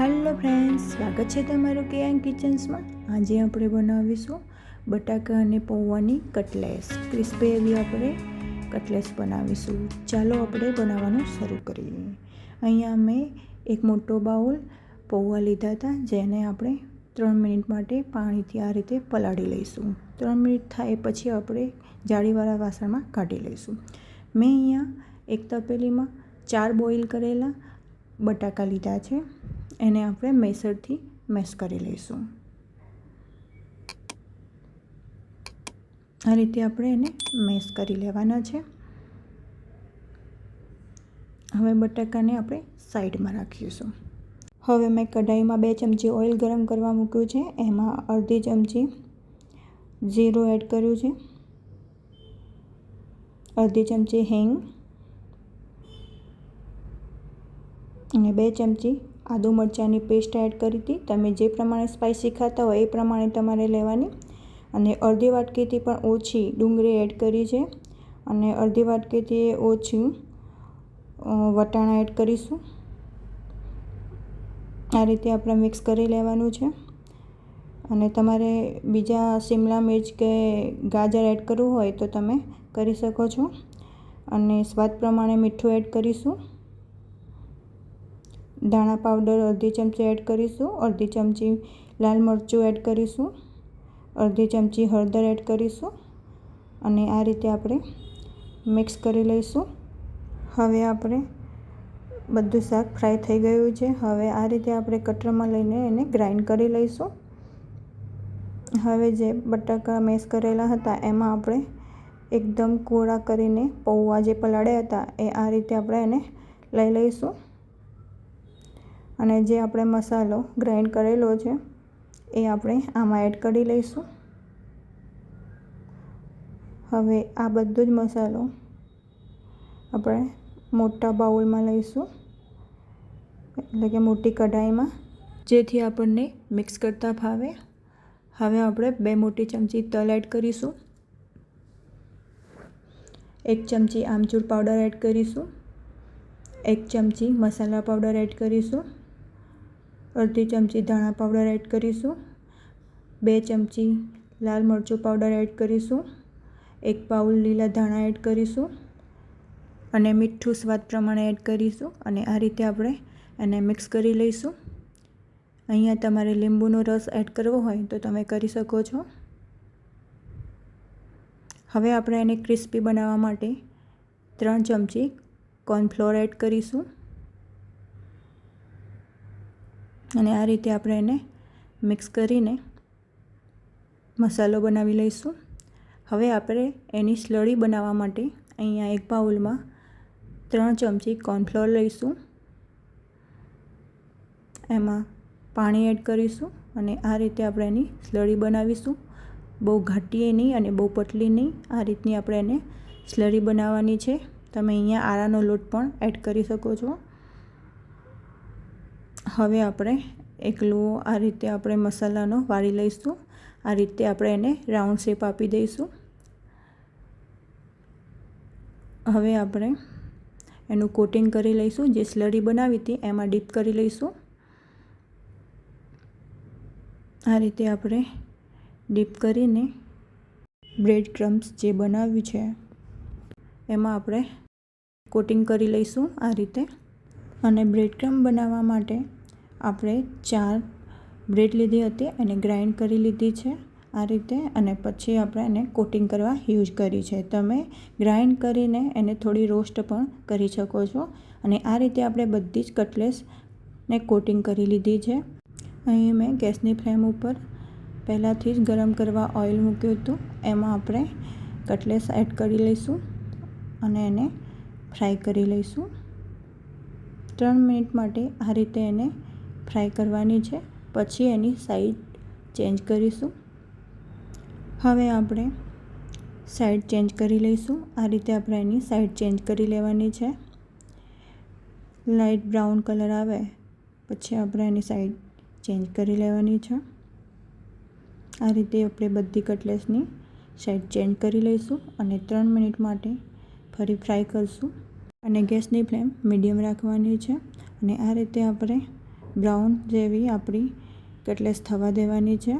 Hello friends, સ્વાગત છે તમારું કે એન કિચન્સમાં. આજે આપણે બનાવીશું બટાકા અને પૌવાની કટલેસ. ક્રિસ્પી એવી આપણે કટલેસ બનાવીશું. ચાલો આપણે બનાવવાનું શરૂ કરીએ. અહીંયા મેં એક મોટો બાઉલ પૌવા લીધા હતા, જેને આપણે ત્રણ મિનિટ માટે પાણીથી આ રીતે પલાળી લઈશું. ત્રણ મિનિટ થાય પછી આપણે જાળીવાળા વાસણમાં કાઢી લઈશું. મેં અહીંયા એક તપેલીમાં ચાર બોઇલ કરેલા બટાકા લીધા છે. એને આપણે મેસરથી મેસ કરી લઈશું. આ રીતે આપણે એને મેસ કરી લેવાના છે. હવે બટાકાને આપણે સાઈડમાં રાખીશું. હવે મેં કઢાઈમાં બે ચમચી ઓઇલ ગરમ કરવા મૂક્યું છે. એમાં અડધી ચમચી જીરું એડ કર્યું છે. અડધી ચમચી હિંગ અને બે ચમચી આદુ મરચાંની પેસ્ટ એડ કરી હતી. તમે જે પ્રમાણે સ્પાઇસી ખાતા હોય એ પ્રમાણે તમારે લેવાની. અને અડધી વાટકીથી પણ ઓછી ડુંગળી એડ કરી છે. અને અડધી વાટકીથી ઓછી વટાણા એડ કરીશું. આ રીતે આપણે મિક્સ કરી લેવાનું છે. અને તમારે બીજા શિમલા મિર્ચ કે ગાજર એડ કરવું હોય તો તમે કરી શકો છો. અને સ્વાદ પ્રમાણે મીઠું એડ કરીશું. ધાણા પાવડર અડધી ચમચી એડ કરીશું, અડધી ચમચી લાલ મરચું એડ કરીશું, અડધી ચમચી હળદર એડ કરીશું અને આ રીતે આપણે મિક્સ કરી લઈશું. હવે આપણે બધું શાક ફ્રાય થઈ ગયું છે. હવે આ રીતે આપણે કટરમાં લઈને એને ગ્રાઇન્ડ કરી લઈશું. હવે જે બટાકા મેશ કરેલા હતા એમાં આપણે એકદમ કોળા કરીને પૌવા જે પલાળ્યા હતા એ આ રીતે આપણે એને લઈ લઈશું. અને જે આપણે મસાલો ગ્રાઇન્ડ કરેલો છે, એ આપણે આમાં એડ કરી લઈશું. હવે આ બધો જ મસાલો આપણે મોટા બાઉલમાં લઈશું, એટલે કે મોટી કઢાઈમાં, જેથી આપણને મિક્સ કરતાં ફાવે. હવે આપણે બે મોટી ચમચી તલ એડ કરીશું. એક ચમચી આમચૂર પાવડર એડ કરીશું. એક ચમચી મસાલા પાવડર એડ કરીશું. અડધી ચમચી ધાણા પાવડર એડ કરીશું. બે ચમચી લાલ મરચું પાવડર એડ કરીશું. એક પાઉલ લીલા ધાણા એડ કરીશું. અને મીઠું સ્વાદ પ્રમાણે એડ કરીશું. અને આ રીતે આપણે એને મિક્સ કરી લઈશું. અહીંયા તમારે લીંબુનો રસ એડ કરવો હોય તો તમે કરી શકો છો. હવે આપણે એને ક્રિસ્પી બનાવવા માટે ત્રણ ચમચી કોર્નફ્લોર એડ કરીશું. અને આ રીતે આપણે એને મિક્સ કરીને મસાલો બનાવી લઈશું. હવે આપણે એની સ્લરી બનાવવા માટે અહીંયા એક બાઉલમાં ત્રણ ચમચી કોર્નફ્લોર લઈશું. એમાં પાણી એડ કરીશું અને આ રીતે આપણે એની સ્લરી બનાવીશું. બહુ ઘાટીએ નહીં અને બહુ પતલી નહીં. આ રીતની આપણે એને સ્લરી બનાવવાની છે. તમે અહીંયા આરાનો લોટ પણ એડ કરી શકો છો. હવે આપણે એકલું આ રીતે આપણે મસાલાનો વાળી લઈશું. આ રીતે આપણે એને રાઉન્ડ શેપ આપી દઈશું. હવે આપણે એનું કોટિંગ કરી લઈશું, જે સ્લરી બનાવી હતી એમાં ડીપ કરી લઈશું. આ રીતે આપણે ડીપ કરીને બ્રેડ ક્રમ્સ જે બનાવ્યું છે, એમાં આપણે કોટિંગ કરી લઈશું આ રીતે. અને બ્રેડ ક્રમ બનાવવા માટે આપણે ચાર બ્રેડ લીધી હતી એને ગ્રાઇન્ડ કરી લીધી છે આ રીતે અને પછી આપણે એને કોટિંગ કરવા યુઝ કરી છે. તમે ગ્રાઇન્ડ કરીને એને થોડી રોસ્ટ પણ કરી શકો છો અને આ રીતે આપણે બધી જ કટલેસને કોટિંગ કરી લીધી છે. અહીં મેં ગેસની ફ્લેમ ઉપર પહેલાંથી જ ગરમ કરવા ઓઇલ મૂક્યું હતું. એમાં આપણે કટલેસ એડ કરી લઈશું અને એને ફ્રાય કરી લઈશું. ત્રણ મિનિટ માટે આ રીતે એને ફ્રાય કરવાની છે. પછી એની સાઈડ ચેન્જ કરીશું. હવે આપણે સાઈડ ચેન્જ કરી લઈશું. આ રીતે આપણે એની સાઈડ ચેન્જ કરી લેવાની છે. લાઇટ બ્રાઉન કલર આવે પછી આપણે એની સાઈડ ચેન્જ કરી લેવાની છે. આ રીતે આપણે બધી કટલેસની સાઈડ ચેન્જ કરી લઈશું અને ત્રણ મિનિટ માટે ફરી ફ્રાય કરીશું. અને ગેસની ફ્લેમ મીડિયમ રાખવાની છે અને આ રીતે આપણે બ્રાઉન જેવી આપણી કટલેસ થવા દેવાની છે.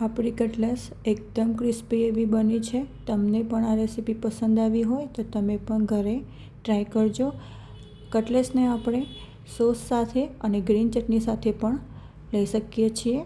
આપણી કટલેસ એકદમ ક્રિસ્પી એવી બની છે. તમને પણ આ રેસીપી પસંદ આવી હોય તો તમે પણ ઘરે ટ્રાય કરજો. કટલેસને આપણે સોસ સાથે અને ગ્રીન ચટણી સાથે પણ લઈ શકીએ છીએ.